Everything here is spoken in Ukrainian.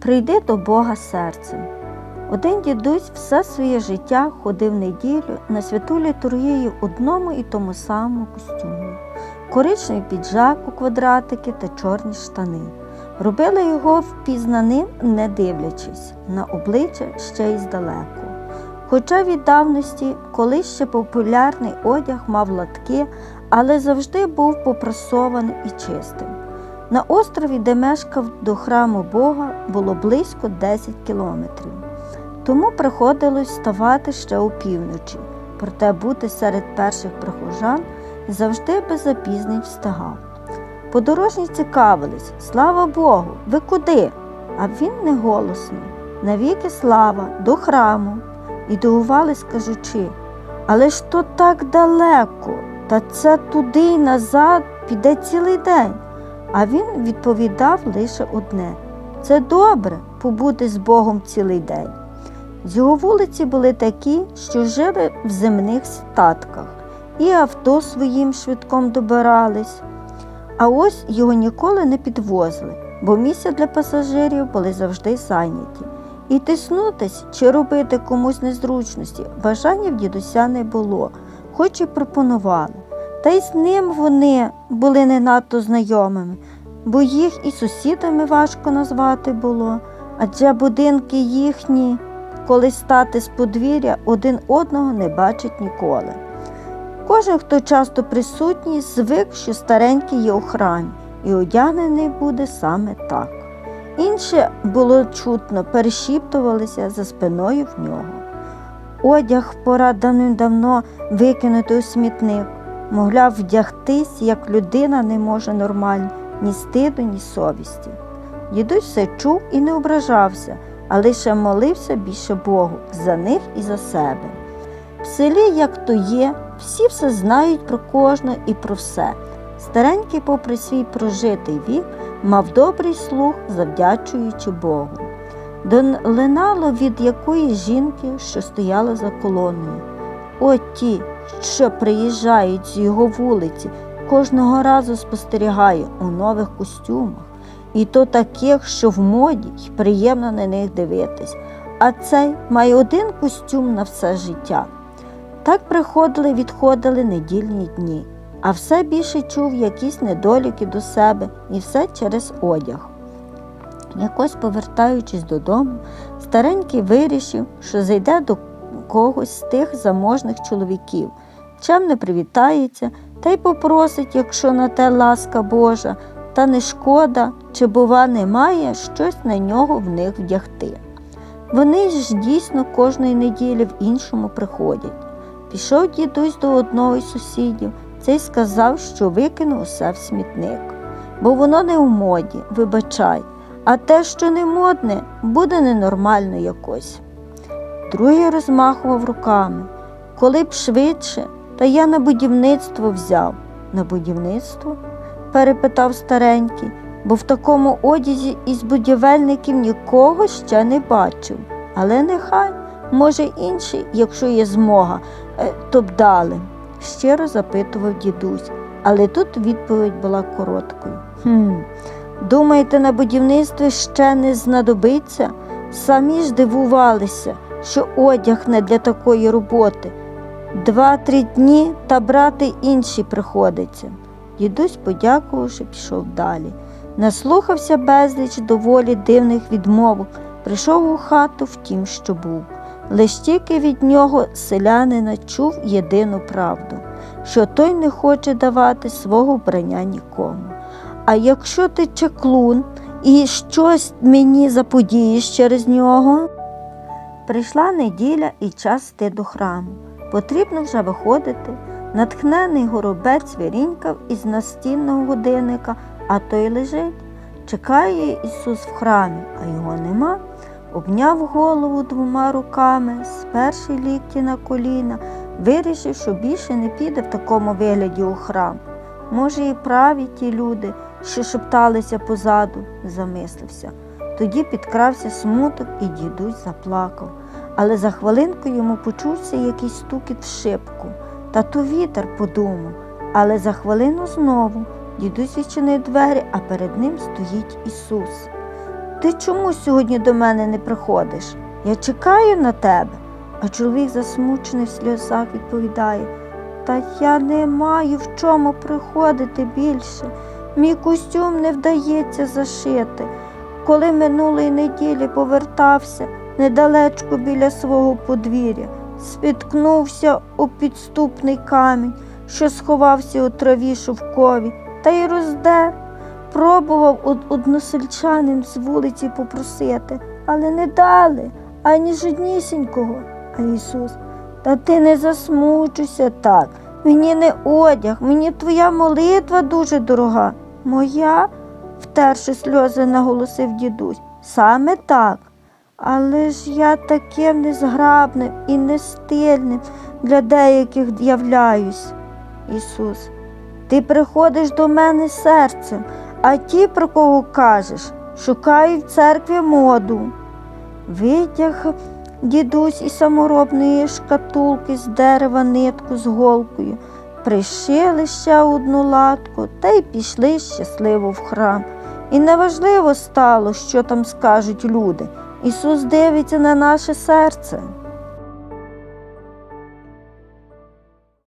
Прийди до Бога серцем. Один дідусь все своє життя ходив неділю на святу літургію в одному і тому самому костюмі. Коричневий піджак у квадратики та чорні штани. Робили його впізнаним, не дивлячись на обличчя ще й здалеку. Хоча від давності колись ще популярний одяг мав латки, але завжди був попрасований і чистим. На острові, де мешкав до храму Бога, було близько 10 кілометрів. Тому приходилось вставати ще опівночі, проте бути серед перших прихожан завжди без запізнень встигав. Подорожні цікавились, слава Богу, ви куди? А він не голосно. Навіки слава, до храму. І дивувались, кажучи, але ж то так далеко, та це туди й назад піде цілий день. А він відповідав лише одне це добре побути з Богом цілий день. З його вулиці були такі, що жили в земних статках, і авто своїм швидком добирались. А ось його ніколи не підвозили, бо місця для пасажирів були завжди зайняті. І тиснутись чи робити комусь незручності бажання в дідуся не було, хоч і пропонували. Та й з ним вони були не надто знайомими, бо їх і сусідами важко назвати було, адже будинки їхні, коли стати з подвір'я, один одного не бачать ніколи. Кожен, хто часто присутній, звик, що старенький є у храмі, і одягнений буде саме так. Інше було чутно, перешіптувалися за спиною в нього. Одяг пора давним-давно викинути у смітник, могла вдягтись, як людина не може нормально, ні стиду, ні совісті. Дідусь все чув і не ображався, а лише молився більше Богу за них і за себе. В селі, як то є, всі все знають про кожного і про все. Старенький, попри свій прожитий вік, мав добрий слух, завдячуючи Богу. Долинало від якоїсь жінки, що стояла за колоною. От ті, що приїжджають з його вулиці, кожного разу спостерігаю у нових костюмах, і то таких, що в моді й приємно на них дивитись. А цей має один костюм на все життя. Так приходили, відходили недільні дні, а все більше чув якісь недоліки до себе, і все через одяг. Якось повертаючись додому, старенький вирішив, що зайде до когось з тих заможних чоловіків, чим не привітається, та й попросить, якщо на те ласка Божа, та не шкода, чи, бува, немає щось на нього в них вдягти. Вони ж дійсно кожної неділі в іншому приходять. Пішов дідусь до одного із сусідів, цей сказав, що викинув усе в смітник, бо воно не в моді, вибачай, а те, що не модне, буде ненормально якось. Другий розмахував руками. Коли б швидше, та я на будівництво взяв. На будівництво? перепитав старенький, бо в такому одязі із будівельників нікого ще не бачив. Але нехай, може, інший, якщо є змога, е, то б дали, щиро запитував дідусь, але тут відповідь була короткою. Хм, думаєте, на будівництві ще не знадобиться? Самі ж дивувалися, що одяг не для такої роботи. Два-три дні та брати інші приходиться. Дідусь, подякувавши, пішов далі. Наслухався безліч доволі дивних відмовок, прийшов у хату в тім, що був. Лиш тільки від нього селянина чув єдину правду, що той не хоче давати свого вбрання нікому. А якщо ти чеклун і щось мені заподієш через нього. Прийшла неділя і час йти до храму. Потрібно вже виходити. Натхнений горобець вирінькав із настінного годинника, а той лежить. Чекає Ісус в храмі, а його нема. Обняв голову двома руками, сперши лікті на коліна, вирішив, що більше не піде в такому вигляді у храм. Може, і праві ті люди, що шепталися позаду, замислився. Тоді підкрався смуток, і дідусь заплакав. Але за хвилинку йому почувся якийсь стукіт в шибку. Та то вітер подумав, але за хвилину знову дідусь відчинив двері, а перед ним стоїть Ісус. ти чому сьогодні до мене не приходиш? Я чекаю на тебе. А чоловік, засмучений в сльозах, відповідає: Та я не маю в чому приходити більше. Мій костюм не вдається зашити. Коли минулої неділі повертався недалечко біля свого подвір'я, спіткнувся у підступний камінь, що сховався у траві шовкові, та й роздер. Пробував од- односельчанин з вулиці попросити, але не дали ані жоднісінького. А Ісус, та ти не засмучуйся так. Мені не одяг, мені твоя молитва дуже дорога. Моя, втерши сльози, наголосив дідусь. Саме так. Але ж я таким незграбним і нестильним для деяких являюсь. Ісус, ти приходиш до мене серцем, а ті, про кого кажеш, шукають в церкві моду. Витяг дідусь із саморобної шкатулки з дерева нитку з голкою, пришили ще одну латку та й пішли щасливо в храм. І неважливо стало, що там скажуть люди. Ісус дивиться на наше серце.